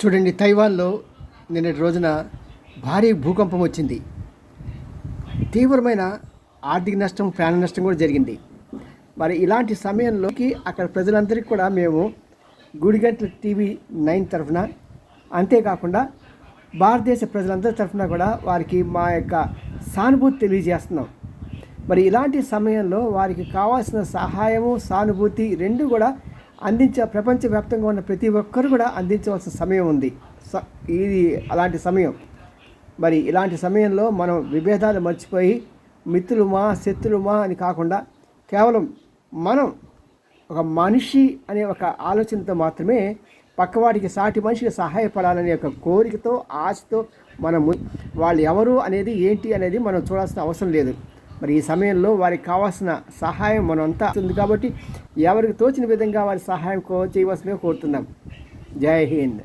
చూడండి తైవాన్లో నిన్నటి రోజున భారీ భూకంపం వచ్చింది. తీవ్రమైన ఆర్థిక నష్టం ప్రాణ నష్టం కూడా జరిగింది. మరి ఇలాంటి సమయంలోకి అక్కడ ప్రజలందరికీ కూడా మేము గుడిగంటల టీవీ నైన్ తరఫున అంతేకాకుండా భారతదేశ ప్రజలందరి తరఫున కూడా వారికి మా యొక్క సానుభూతి తెలియజేస్తున్నాం. మరి ఇలాంటి సమయంలో వారికి కావాల్సిన సహాయము సానుభూతి రెండు కూడా అందించ ప్రపంచవ్యాప్తంగా ఉన్న ప్రతి ఒక్కరు కూడా అందించవలసిన సమయం ఉంది. స ఇది అలాంటి సమయం. మరి ఇలాంటి సమయంలో మనం విభేదాలు మర్చిపోయి మిత్రులుమా శత్రులుమా అని కాకుండా కేవలం మనం ఒక మనిషి అనే ఒక ఆలోచనతో మాత్రమే పక్కవాడికి సాటి మనిషికి సహాయపడాలనే ఒక కోరికతో ఆశతో మనము వాళ్ళు ఎవరు అనేది ఏంటి అనేది మనం చూడాల్సిన అవసరం లేదు. మరి ఈ సమయంలో వారికి కావాల్సిన సహాయం మనంతా ఉంది కాబట్టి ఎవరికి తోచిన విధంగా వారి సహాయం కో చేయవలసిందిగా కోరుతున్నాం. జై హింద్.